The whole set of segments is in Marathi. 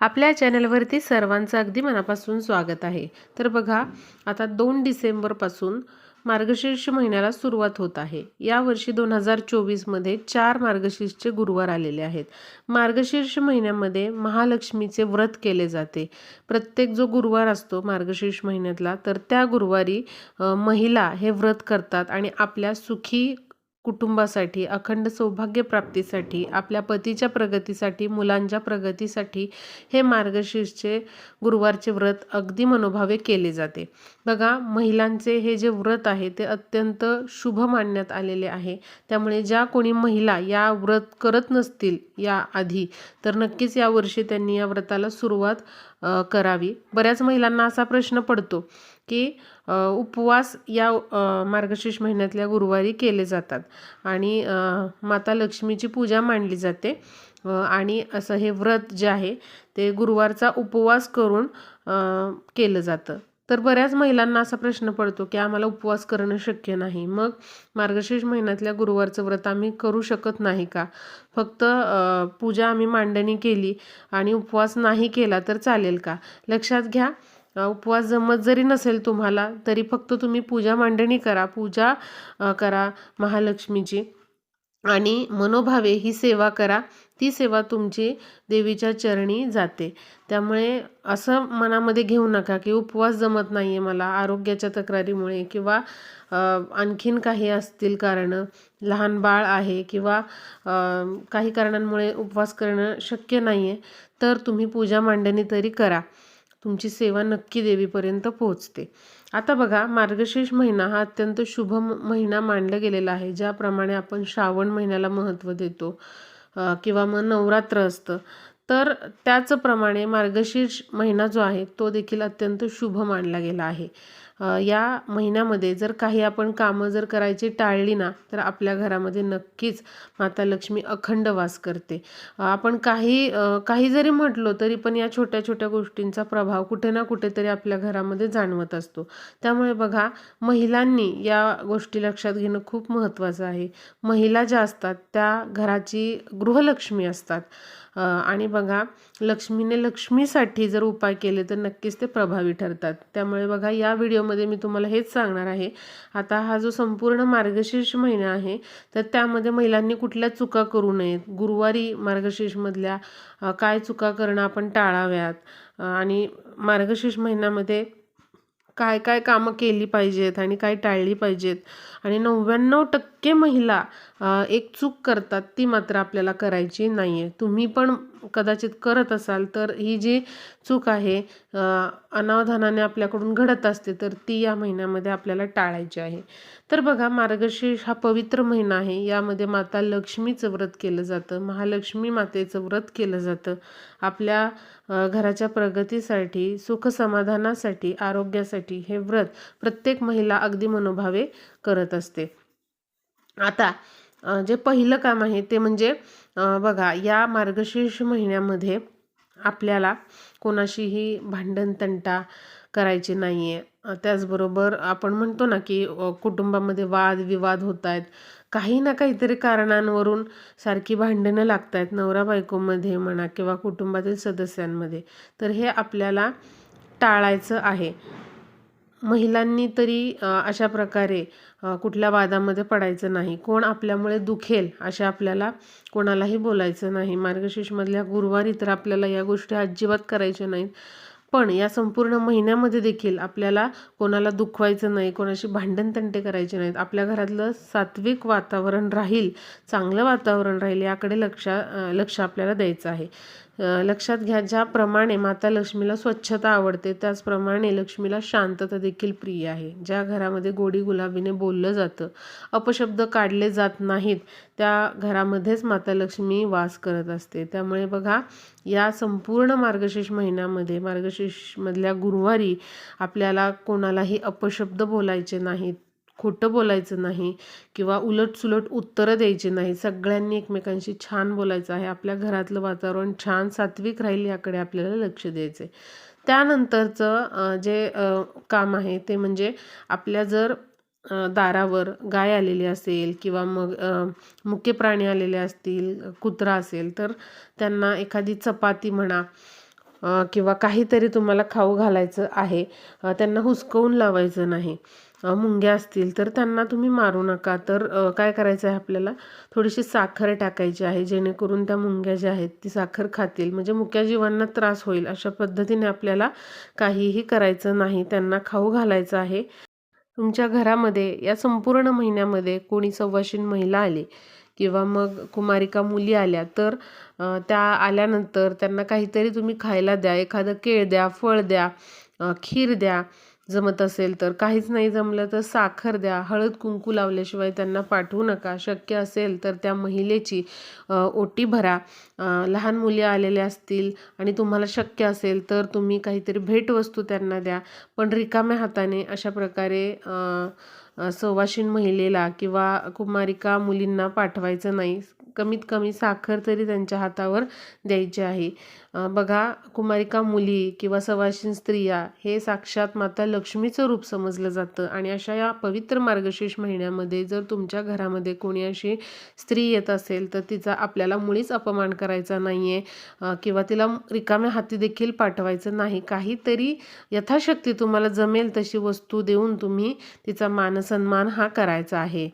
आपल्या चॅनलवरती सर्वांचं अगदी मनापासून स्वागत आहे. तर बघा आता दोन डिसेंबरपासून मार्गशीर्ष महिन्याला सुरुवात होत आहे. यावर्षी दोन हजार चोवीसमध्ये चार मार्गशीर्षचे गुरुवार आलेले आहेत. मार्गशीर्ष महिन्यामध्ये महालक्ष्मीचे व्रत केले जाते. प्रत्येक जो गुरुवार असतो मार्गशीर्ष महिन्यातला तर त्या गुरुवारी महिला हे व्रत करतात आणि आपल्या सुखी कुटुंबासाठी अखंड सौभाग्यप्राप्तीसाठी आपल्या पतीच्या प्रगतीसाठी मुलांच्या प्रगतीसाठी हे मार्गशीर्षचे गुरुवारचे व्रत अगदी मनोभावे केले जाते. बघा महिलांचे हे जे व्रत आहे ते अत्यंत शुभ मानण्यात आलेले आहे. त्यामुळे ज्या कोणी महिला या व्रत करत नसतील या आधी तर नक्कीच यावर्षी त्यांनी या व्रताला सुरुवात करावी. बऱ्याच महिलांना असा प्रश्न पडतो की उपवास या मार्गशीर्ष महिन्यातल्या गुरुवारी केले जातात. आणि माता लक्ष्मीची पूजा मांडली जाते. आणि असं हे व्रत जे आहे ते गुरुवारचा उपवास करून केलं जातं. तर बऱ्याच महिलांना असा प्रश्न पडतो की आम्हाला उपवास करणं शक्य नाही. मग मार्गशीर्ष महिन्यातल्या गुरुवारचं व्रत आम्ही करू शकत नाही का? फक्त पूजा आम्ही मांडणी केली आणि उपवास नाही केला तर चालेल का? लक्षात घ्या उपवास जमत जरी नसेल तुम्हाला तरी फक्त तुम्ही पूजा मांडणी करा पूजा करा महालक्ष्मीची. आणि मनोभावे ही सेवा करा ती सेवा तुमची देवीच्या चरणी जाते. त्यामुळे असं मनामध्ये घेऊ नका की उपवास जमत नाही आहे मला आरोग्याच्या तक्रारीमुळे किंवा आणखीन काही असतील कारणं लहान बाळ आहे किंवा काही कारणांमुळे उपवास करणं शक्य नाही आहे तर तुम्ही पूजा मांडणी तरी करा. तुमची सेवा नक्की देवीपर्यंत पोहोचते. आता बघा मार्गशीर्ष महिना हा अत्यंत शुभ महिना मानला गेलेला आहे ज्याप्रमाणे आपण श्रावण महिन्याला महत्त्व देतो किंवा मग नवरात्र असतं. तर त्याचप्रमाणे मार्गशीर्ष महिना जो आहे तो देखील अत्यंत शुभ मानला गेला आहे. या महिन्यामध्ये जर काही आपण कामं जर करायची टाळली ना तर आपल्या घरामध्ये नक्कीच माता लक्ष्मी अखंड वास करते. आपण काही काही जरी म्हटलो तरी पण या छोट्या छोट्या गोष्टींचा प्रभाव कुठे ना कुठेतरी आपल्या घरामध्ये जाणवत असतो. त्यामुळे बघा महिलांनी या गोष्टी लक्षात घेणं खूप महत्त्वाचं आहे. महिला ज्या असतात त्या घराची गृहलक्ष्मी असतात. आणि बघा लक्ष्मीने लक्ष्मीसाठी जर उपाय केले तर नक्कीच ते प्रभावी ठरतात. त्यामुळे बघा या व्हिडिओ व्हिडिओमध्ये मी तुम्हाला हेच सांगणार आहे. आता हा जो संपूर्ण मार्गशीर्ष महिना आहे तर त्यामध्ये महिलांनी कुठल्या चुका करू नयेत? गुरुवारी मार्गशीर्षमधल्या काय चुका करणं आपण टाळाव्यात? आणि मार्गशीर्ष महिन्यामध्ये काय काय कामं केली पाहिजेत आणि काय टाळली पाहिजेत? आणि नव्याण्णव टक्के महिला एक चूक करतात ती मात्र आपल्याला करायची नाही आहे तुम्ही पण कदाचित करत असाल तर ही जी चूक आहे अनावधानाने आपल्याकडून घडत असते तर ती या महिन्यामध्ये आपल्याला टाळायची आहे. तर बघा मार्गशीर्ष हा पवित्र महिना आहे यामध्ये माता लक्ष्मीचं व्रत केलं जातं महालक्ष्मी मातेचं व्रत केलं जातं. आपल्या घराच्या प्रगतीसाठी सुख समाधानासाठी आरोग्यासाठी हे व्रत प्रत्येक महिला अगदी मनोभावे करत असते. आता जे पहिलं काम आहे ते म्हणजे बघा या मार्गशीर्ष महिन्यामध्ये आपल्याला कोणाशीही भांडण तंटा करायचे नाही आहे त्याचबरोबर आपण म्हणतो ना की कुटुंबामध्ये वाद विवाद होत आहेत. काही ना काहीतरी कारणांवरून सारखी भांडणं लागत आहेत नवरा बायकोमध्ये म्हणा किंवा कुटुंबातील सदस्यांमध्ये. तर हे आपल्याला टाळायचं आहे. महिलांनी तरी अशा प्रकारे कुठल्या वादामध्ये पडायचं नाही. कोण आपल्यामुळे दुखेल अशा आपल्याला कोणालाही बोलायचं नाही. मार्गशीर्षमधल्या गुरुवारी तर आपल्याला या गोष्टी अजिबात करायच्या नाहीत. पण या संपूर्ण महिन्यामध्ये देखील आपल्याला कोणाला दुखवायचं नाही कोणाशी भांडणतंटे करायचे नाहीत. आपल्या घरातलं सात्विक वातावरण राहील चांगलं वातावरण राहील याकडे लक्ष लक्ष आपल्याला द्यायचं आहे. लक्षात घ्या ज्याप्रमाणे माता लक्ष्मीला स्वच्छता आवडते त्याचप्रमाणे लक्ष्मीला शांतता देखील प्रिय आहे. ज्या घरामध्ये गोडी गुलाबीने बोललं जातं अपशब्द काढले जात नाहीत त्या घरामध्येच माता लक्ष्मी वास करत असते. त्यामुळे बघा या संपूर्ण मार्गशीर्ष महिन्यामध्ये मार्गशीर्षमधल्या गुरुवारी आपल्याला कोणालाही अपशब्द बोलायचे नाहीत. खोटं बोलायचं नाही किंवा उलटसुलट उत्तरं द्यायची नाही. सगळ्यांनी एकमेकांशी छान बोलायचं आहे. आपल्या घरातलं वातावरण छान सात्विक राहील याकडे आपल्याला लक्ष द्यायचं आहे त्यानंतरचं जे काम आहे ते म्हणजे आपल्या जर दारावर गाय आलेली असेल किंवा मग मुख्य मुके प्राणी आलेले असतील कुत्रा असेल तर त्यांना एखादी चपाती म्हणा किंवा काहीतरी तुम्हाला खाऊ घालायचं आहे त्यांना हुसकवून लावायचं नाही. मुंग्या असतील तर त्यांना तुम्ही मारू नका. तर काय करायचं आहे आपल्याला? थोडीशी साखर टाकायची आहे जेणेकरून त्या मुंग्या ज्या आहेत ती साखर खातील. म्हणजे मुक्या जीवांना त्रास होईल अशा पद्धतीने आपल्याला काहीही करायचं नाही त्यांना खाऊ घालायचं आहे. तुमच्या घरामध्ये या संपूर्ण महिन्यामध्ये कोणी सव्वाशीन महिला आली किंवा मग कुमारिका मुली आल्या तर त्या आल्यानंतर त्यांना काहीतरी तुम्ही खायला द्या. एखादं केळ द्या फळ द्या खीर द्या. जमत असेल तर. काहीच नाही जमलं तर साखर द्या. हळद कुंकू लावल्याशिवाय त्यांना पाठवू नका. शक्य असेल तर त्या महिलेची ओटी भरा. लहान मुली आलेल्या असतील आणि तुम्हाला शक्य असेल तर तुम्ही काहीतरी भेटवस्तू त्यांना द्या. पण रिकाम्या हाताने अशा प्रकारे अ, सवाशीण महिलेला किंवा कुमारिका मुलींना पाठवायचं नाही. कमीत कमी साखर तरी त्यांच्या हातावर द्यायची आहे. बघा कुमारिका मुली किंवा सवाशीन स्त्रिया हे साक्षात माता लक्ष्मीचं रूप समजलं जातं. आणि अशा या पवित्र मार्गशीर्ष महिन्यामध्ये जर तुमच्या घरामध्ये कोणी अशी स्त्री येत असेल तर तिचा आपल्याला मुळीच अपमान करायचा नाही आहे किंवा तिला रिकाम्या हाती देखील पाठवायचं नाही. काहीतरी यथाशक्ती तुम्हाला जमेल तशी वस्तू देऊन तुम्ही तिचा मानसन्मान हा करायचा आहे.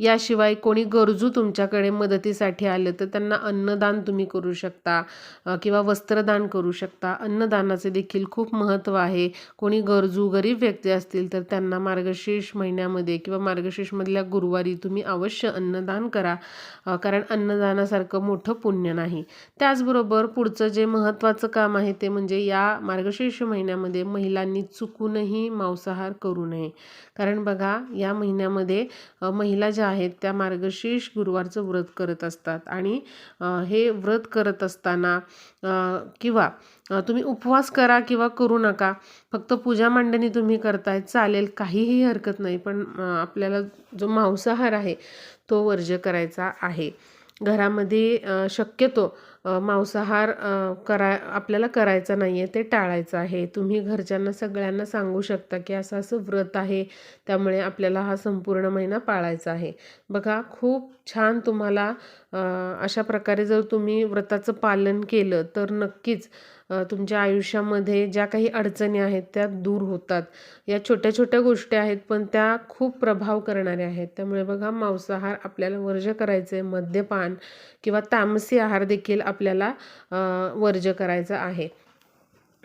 याशिवाय कोणी गरजू तुमच्याकडे मदतीसाठी आलं तर त्यांना अन्नदान तुम्ही करू शकता किंवा वस्त्रदान करू शकता. अन्नदानाचे देखील खूप महत्त्व आहे. कोणी गरजू गरीब व्यक्ती असतील तर त्यांना मार्गशीर्ष महिन्यामध्ये किंवा मार्गशीर्षमधल्या गुरुवारी तुम्ही अवश्य अन्नदान करा कारण अन्नदानासारखं मोठं पुण्य नाही. त्याचबरोबर पुढचं जे महत्त्वाचं काम आहे ते म्हणजे या मार्गशीर्ष महिन्यामध्ये महिलांनी चुकूनही मांसाहार करू नये. कारण बघा या महिन्यामध्ये महिला ज्या आहेत त्या मार्गशीर्ष गुरुवारचं व्रत करत असतात. आणि हे व्रत करत असताना किंवा तुम्ही उपवास करा किंवा करू नका फक्त पूजा मांडणी तुम्ही करताय चालेल काहीही हरकत नाही. पण आपल्याला जो मांसाहार आहे तो वर्ज्य करायचा आहे. घरामध्ये शक्यतो मांसाहार करा आपल्याला करायचा नाही आहे ते टाळायचं आहे. तुम्ही घरच्यांना सगळ्यांना सांगू शकता की असं असं व्रत आहे त्यामुळे आपल्याला हा संपूर्ण महिना पाळायचा आहे. बघा खूप छान तुम्हाला अशा प्रकारे जर तुम्ही व्रताचं पालन केलं तर नक्कीच तुमच्या आयुष्यामध्ये ज्या काही अडचणी आहेत त्या दूर होतात. या छोट्या छोट्या गोष्टी आहेत पण त्या खूप प्रभाव करणाऱ्या आहेत. त्यामुळे बघा मांसाहार आपल्याला वर्ज करायचं आहे मद्यपान किंवा तामसी आहार देखील आपल्याला वर्ज करायचं आहे.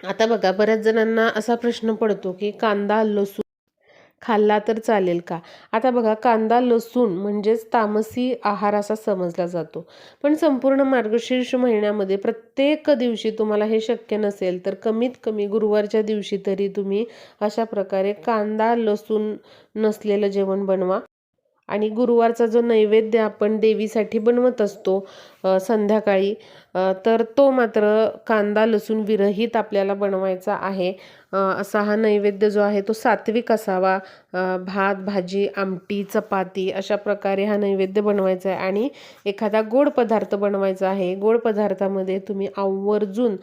आता बघा बऱ्याच जणांना असा प्रश्न पडतो की कांदा लसूण खाल्ला तर चालेल का? आता बघा कांदा लसूण म्हणजेच तामसी आहार असा समजला जातो. पण संपूर्ण मार्गशीर्ष महिन्यामध्ये प्रत्येक दिवशी तुम्हाला हे शक्य नसेल तर कमीत कमी गुरुवारच्या दिवशी तरी तुम्ही अशा प्रकारे कांदा लसूण नसलेलं जेवण बनवा. आणि गुरुवारचा जो नैवेद्य आपण देवीसाठी बनवत असतो संध्याकाळी. तर तो मात्र कांदा लसूण विरहित आपल्याला बनवायचा आहे. असा हा नैवेद्य जो आहे तो सात्विक असावा. भात भाजी आमटी चपाती अशा प्रकारे हा नैवेद्य बनवायचा आहे आणि एखादा गोड पदार्थ बनवायचा आहे. गोड पदार्थामध्ये तुम्ही आवर्जून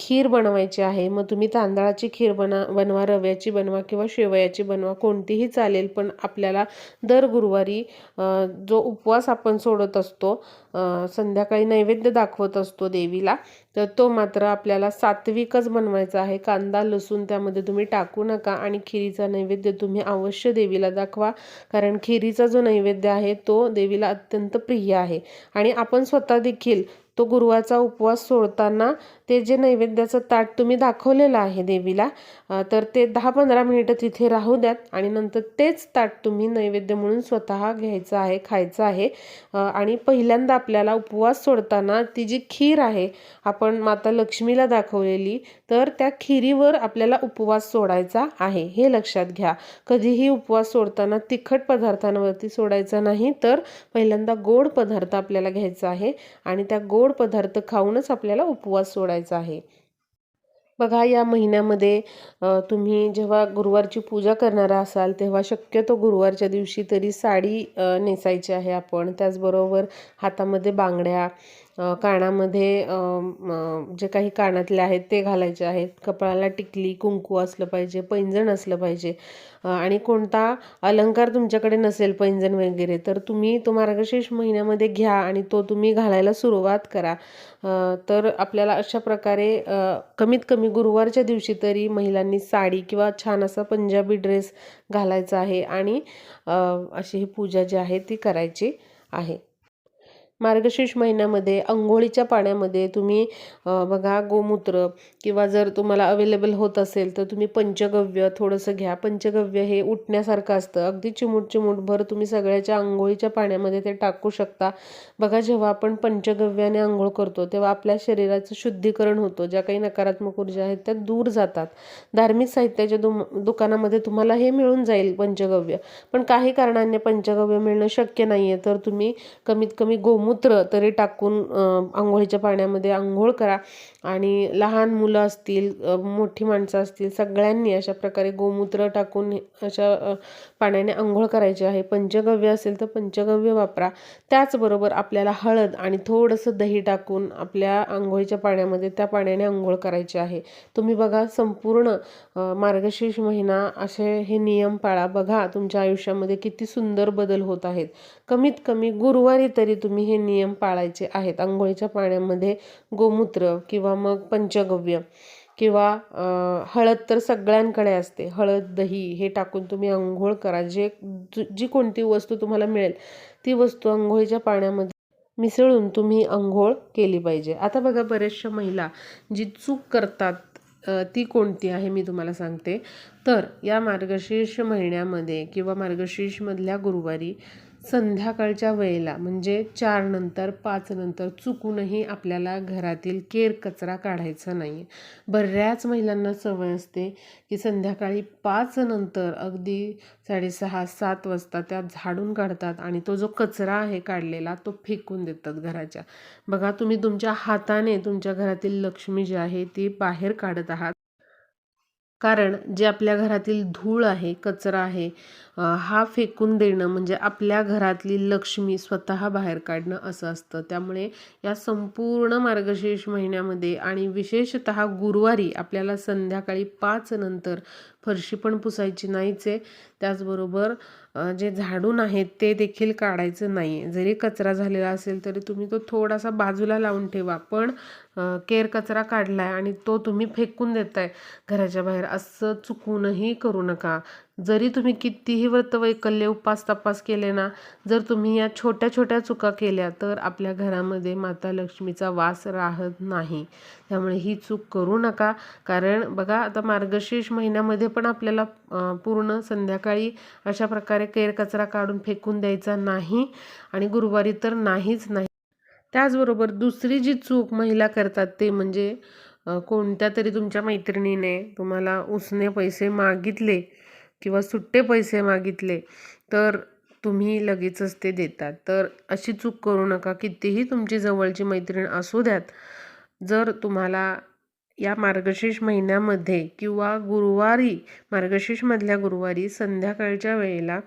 खीर बनवायची आहे. मग तुम्ही तांदळाची खीर बना बनवा रव्याची बनवा किंवा शेवयाची बनवा. कोणतीही चालेल पण आपल्याला दर गुरुवारी जो उपवास आपण सोडत असतो संध्याकाळी नैवेद्य दाखवत असतो देवीला. तर तो मात्र आपल्याला सात्विकच बनवायचा आहे. कांदा लसूण त्यामध्ये तुम्ही टाकू नका आणि खिरीचा नैवेद्य तुम्ही अवश्य देवीला दाखवा. कारण खिरीचा जो नैवेद्य आहे तो देवीला अत्यंत प्रिय आहे. आणि आपण स्वतः देखील तो गुरुवारचा उपवास सोडताना ते जे नैवेद्याचं ताट तुम्ही दाखवलेलं आहे देवीला तर ते दहा पंधरा मिनिटं तिथे राहू द्यात आणि नंतर तेच ताट तुम्ही नैवेद्य म्हणून स्वतः घ्यायचं आहे खायचं आहे. आणि पहिल्यांदा आपल्याला उपवास सोडताना ती जी खीर आहे आपण माता लक्ष्मीला दाखवलेली तर त्या खिरीवर आपल्याला उपवास सोडायचा आहे हे लक्षात घ्या. कधीही उपवास सोडताना तिखट पदार्थांवरती सोडायचा नाही तर पहिल्यांदा गोड पदार्थ आपल्याला घ्यायचा आहे आणि त्या गोड पदार्थ खाऊनच आपल्याला उपवास सोडायचा आहे. बघा या महिन्यामध्ये तुम्ही जेव्हा गुरुवारची पूजा करणारा असाल तेव्हा शक्यतो गुरुवारच्या दिवशी तरी साडी नेसायची आहे आपण. त्याचबरोबर हातामध्ये बांगड्या कानामध्ये जे काही कानातले आहेत ते घालायचे आहेत. कपाळाला टिकली कुंकू असलं पाहिजे पैंजण असलं पाहिजे. आणि कोणता अलंकार तुमच्याकडे नसेल पैंजण वगैरे तर तुम्ही तो मार्गशीर्ष महिन्यामध्ये घ्या आणि तो तुम्ही घालायला सुरुवात करा. तर आपल्याला अशा प्रकारे कमीत कमी गुरुवारच्या दिवशी तरी महिलांनी साडी किंवा छान असा पंजाबी ड्रेस घालायचा आहे आणि अशी ही पूजा जी आहे ती करायची आहे. मार्गशीर्ष महिन्यामध्ये अंघोळीच्या पाण्यामध्ये तुम्ही बघा गोमूत्र किंवा जर तुम्हाला अवेलेबल होत असेल तर तुम्ही पंचगव्य थोडंसं घ्या. पंचगव्य हे उठण्यासारखं असतं. अगदी चिमूट चिमूटभर तुम्ही सगळ्याच्या अंघोळीच्या पाण्यामध्ये ते टाकू शकता. बघा जेव्हा आपण पंचगव्याने आंघोळ करतो तेव्हा आपल्या शरीराचं शुद्धीकरण होतं. ज्या काही नकारात्मक ऊर्जा आहेत त्या दूर जातात. धार्मिक साहित्याच्या दुम दुकानामध्ये तुम्हाला हे मिळून जाईल पंचगव्य. पण काही कारणाने पंचगव्य मिळणं शक्य नाही आहे तर तुम्ही कमीत कमी गोमूत्र मूत्र तरी टाकून आंघोळीच्या पाण्यामध्ये आंघोळ करा. आणि लहान मुलं असतील मोठी माणसं असतील सगळ्यांनी अशा प्रकारे गोमूत्र टाकून अशा पाण्याने आंघोळ करायची आहे. पंचगव्य असेल तर पंचगव्य वापरा. त्याचबरोबर आपल्याला हळद आणि थोडंसं दही टाकून आपल्या आंघोळीच्या पाण्यामध्ये त्या पाण्याने आंघोळ करायची आहे. तुम्ही बघा संपूर्ण मार्गशीर्ष महिना असे हे नियम पाळा. बघा तुमच्या आयुष्यामध्ये किती सुंदर बदल होत आहेत. कमीत कमी गुरुवारी तरी तुम्ही हे नियम पाळायचे आहेत. आंघोळीच्या पाण्यामध्ये गोमूत्र किंवा मग पंचगव्य किंवा हळद तर सगळ्यांकडे असते. हळद दही हे टाकून तुम्ही आंघोळ करा. जे जी कोणती वस्तू तुम्हाला मिळेल ती वस्तू आंघोळीच्या पाण्यामध्ये मिसळून तुम्ही आंघोळ केली पाहिजे. आता बघा बऱ्याचशा महिला जी चूक करतात ती कोणती आहे मी तुम्हाला सांगते. तर या मार्गशीर्ष महिन्यामध्ये किंवा मार्गशीर्षमधल्या गुरुवारी संध्याकाळच्या वेळेला म्हणजे चार नंतर पाच नंतर चुकूनही आपल्याला घरातील केर कचरा काढायचा नाही आहे बऱ्याच महिलांना सवय असते की संध्याकाळी पाच नंतर अगदी साडेसहा सात वाजता त्या झाडून काढतात आणि तो जो कचरा आहे काढलेला तो फेकून देतात घराच्या. बघा तुम्ही तुमच्या हाताने तुमच्या घरातील लक्ष्मी जी आहे ती बाहेर काढत आहात. कारण जे आपल्या घरातील धूळ आहे कचरा आहे हा फेकून देणं म्हणजे आपल्या घरातली लक्ष्मी स्वतः बाहेर काढणं असं असतं. त्यामुळे या संपूर्ण मार्गशीर्ष महिन्यामध्ये आणि विशेषतः गुरुवारी आपल्याला संध्याकाळी पाच नंतर फरशी पण पुसायची नाहीच. आहे त्याचबरोबर जे झाडून आहेत ते देखील काढायचं नाही आहे जरी कचरा झालेला असेल तरी तुम्ही तो थोडासा बाजूला लावून ठेवा. पण केर कचरा काढला आहे आणि तो तुम्ही फेकून देताय. घराच्या बाहेर असं चुकूनही करू नका. जरी तुम्ही कितीही व्रतवैकल्य उपास तपास केले ना जर तुम्ही या छोट्या छोट्या चुका केल्या तर आपल्या घरामध्ये माता लक्ष्मीचा वास राहत नाही. त्यामुळे ही चूक करू नका. कारण बघा आता मार्गशीर्ष महिन्यामध्ये पण आपल्याला पूर्ण संध्याकाळी अशा प्रकारे केर कचरा काढून फेकून द्यायचा नाही आणि गुरुवारी तर नाहीच नाही. त्याचबरोबर दुसरी जी चूक महिला करतात ते म्हणजे कोणत्या तरी तुमच्या मैत्रिणीने तुम्हाला उसने पैसे मागितले किंवा सुट्टे पैसे मागितले तर तुम्ही लगेचच ते देतात. तर अशी चूक करू नका. कितीही तुमची जवळची मैत्रीण असू द्यात जर तुम्हाला या मार्गशीर्ष महिन्यामध्ये किंवा गुरुवारी मार्गशीर्षमधल्या गुरुवारी संध्याकाळच्या वेळेला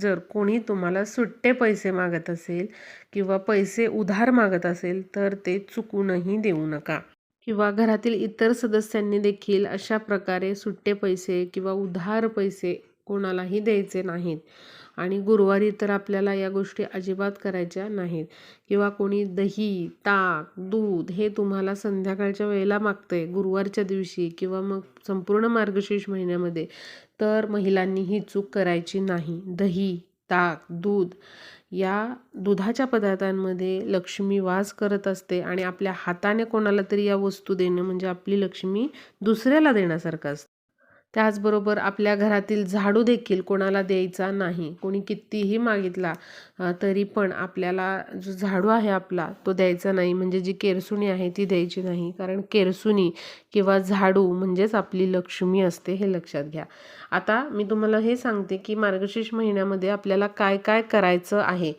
जर कोणी तुम्हाला सुट्टे पैसे मागत असेल किंवा पैसे उधार मागत असेल तर ते चुकूनही देऊ नका. किंवा घरातील इतर सदस्यांनी देखील अशा प्रकारे सुट्टे पैसे किंवा उधार पैसे कोणालाही द्यायचे नाहीत. आणि गुरुवारी तर आपल्याला या गोष्टी अजिबात करायच्या नाहीत. किंवा कोणी दही ताक दूध हे तुम्हाला संध्याकाळच्या वेळेला मागतंय गुरुवारच्या दिवशी किंवा मग संपूर्ण मार्गशीर्ष महिन्यामध्ये तर महिलांनी ही चूक करायची नाही. दही ताक दूध या दुधाच्या पदार्थांमध्ये लक्ष्मी वास करत असते आणि आपल्या हाताने कोणाला तरी या वस्तू देणं म्हणजे आपली लक्ष्मी दुसऱ्याला देण्यासारखं असतं. त्याचबरोबर आपल्या घरातील झाडू देखील कोणाला द्यायचा नाही कोणी कितीही मागितला तरी पण आपल्याला जो झाडू आहे आपला तो द्यायचा नाही. म्हणजे जी केरसुणी आहे ती द्यायची नाही. कारण केरसुणी किंवा झाडू म्हणजेच आपली लक्ष्मी असते हे लक्षात घ्या. आता मी तुम्हाला हे सांगते की मार्गशीर्ष महिन्यामध्ये आपल्याला काय काय करायचं आहे.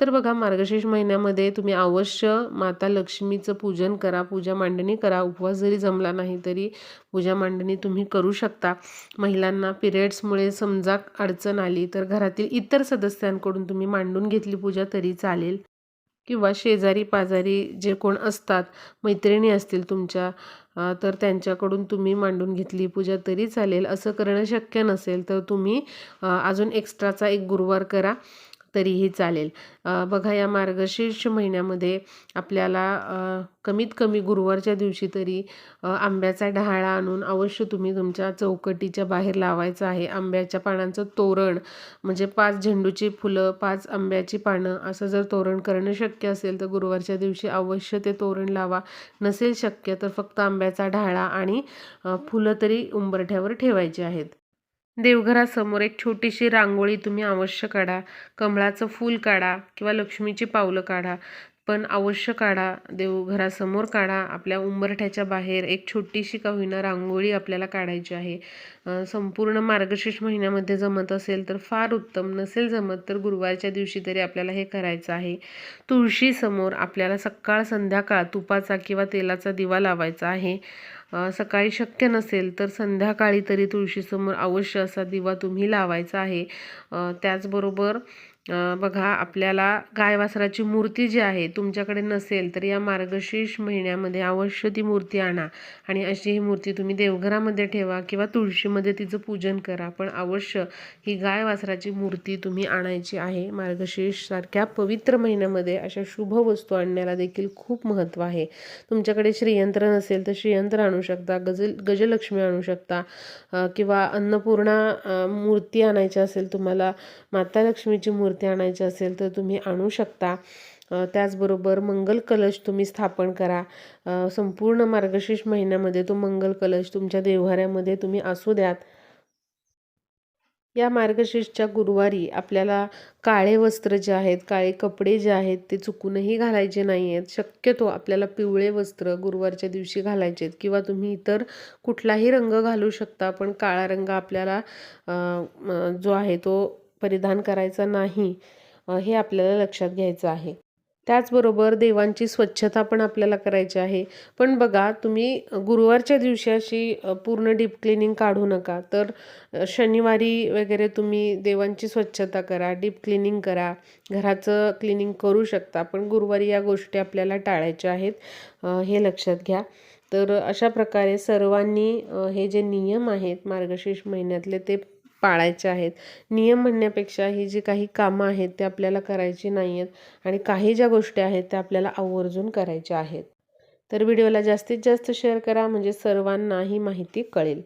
तर बघा मार्गशीर्ष महिन्यामध्ये तुम्ही अवश्य माता लक्ष्मीचं पूजन करा पूजा मांडणी करा. उपवास जरी जमला नाही तरी पूजा मांडणी तुम्ही करू शकता. महिलांना पिरियड्समुळे समजा अडचण आली तर घरातील इतर सदस्यांकडून तुम्ही मांडून घेतली पूजा तरी चालेल. किंवा शेजारी पाजारी जे कोण असतात मैत्रिणी असतील तुमच्या तर त्यांच्याकडून तुम्ही मांडून घेतली पूजा तरी चालेल. असं करणं शक्य नसेल तर तुम्ही अजून एक्स्ट्राचा एक गुरुवार करा. तरीही चालेल. बघा या मार्गशीर्ष महिन्यामध्ये आपल्याला कमीत कमी गुरुवारच्या दिवशी तरी आंब्याचा डहाळा आणून अवश्य तुम्ही तुमच्या चौकटीच्या बाहेर लावायचं आहे. आंब्याच्या पानांचं तोरण म्हणजे पाच झेंडूची फुलं पाच आंब्याची पानं असं जर तोरण करणं शक्य असेल तर गुरुवारच्या दिवशी अवश्य ते तोरण लावा. नसेल शक्य तर फक्त आंब्याचा ढाळा आणि फुलं तरी उंबरठ्यावर ठेवायची आहेत. देवघरासमोर एक छोटीशी रांगोळी तुम्ही अवश्य काढा. कमळाचं फूल काढा किंवा लक्ष्मीची पावलं काढा. पण अवश्य काढा. देवघरासमोर काढा. आपल्या उंबरठ्याच्या बाहेर एक छोटीशी का होईना रांगोळी आपल्याला काढायची आहे. संपूर्ण मार्गशीर्ष महिन्यामध्ये जमत असेल तर फार उत्तम. नसेल जमत तर गुरुवारच्या दिवशी तरी आपल्याला हे करायचं आहे. तुळशीसमोर आपल्याला सकाळ संध्याकाळ तुपाचा किंवा तेलाचा दिवा लावायचा आहे. सकाळी शक्य नसेल तर संध्याकाळी तरी तुळशीसमोर अवश्य असा दिवा तुम्ही लावायचा आहे. त्याचबरोबर बघा आपल्याला गाय वासराची मूर्ती जी आहे तुमच्याकडे नसेल तर या मार्गशीर्ष महिन्यामध्ये अवश्य ती मूर्ती आणा. आणि अशी ही मूर्ती तुम्ही देवघरामध्ये ठेवा किंवा तुळशीमध्ये तिचं पूजन करा. पण अवश्य ही गाय वासराची मूर्ती तुम्ही आणायची आहे. मार्गशीर्षसारख्या पवित्र महिन्यामध्ये अशा शुभ वस्तू आणण्याला देखील खूप महत्त्व आहे. तुमच्याकडे श्रीयंत्र नसेल तर श्रीयंत्र आणू शकता गजल गजलक्ष्मी आणू शकता किंवा अन्नपूर्णा मूर्ती आणायची असेल तुम्हाला माता लक्ष्मीची मूर्ती आणायची असेल तर तुम्ही आणू शकता. त्याचबरोबर मंगल कलश तुम्ही स्थापन करा. संपूर्ण मार्गशीर्ष महिन्यामध्ये तो मंगल कलश तुमच्या देवघरामध्ये तुम्ही असू द्यात. या मार्गशीर्षच्या गुरुवारी आपल्याला काळे वस्त्र जे आहेत काळे कपडे जे आहेत ते चुकूनही घालायचे नाही आहेत शक्यतो आपल्याला पिवळे वस्त्र गुरुवारच्या दिवशी घालायचे आहेत किंवा तुम्ही इतर कुठलाही रंग घालू शकता पण काळा रंग आपल्याला जो आहे तो परिधान करायचा नाही हे आपल्याला लक्षात घ्यायचं आहे. त्याचबरोबर देवांची स्वच्छता पण आपल्याला करायची आहे. पण बघा तुम्ही गुरुवारच्या दिवशी अशी पूर्ण डीप क्लिनिंग काढू नका. तर शनिवारी वगैरे तुम्ही देवांची स्वच्छता करा डीप क्लिनिंग करा घराचं क्लिनिंग करू शकता. पण गुरुवारी या गोष्टी आपल्याला टाळायच्या आहेत हे लक्षात घ्या. तर अशा प्रकारे सर्वांनी हे जे नियम आहेत मार्गशीर्ष महिन्यातले ते पाळायचे आहेत. नियम म्हणण्यापेक्षा ही जी काही कामं आहेत ते आपल्याला करायची नाही आहेत आणि काही ज्या गोष्टी आहेत त्या आपल्याला आवर्जून करायच्या आहेत. तर व्हिडिओला जास्तीत जास्त शेअर करा म्हणजे सर्वांना ही माहिती कळेल.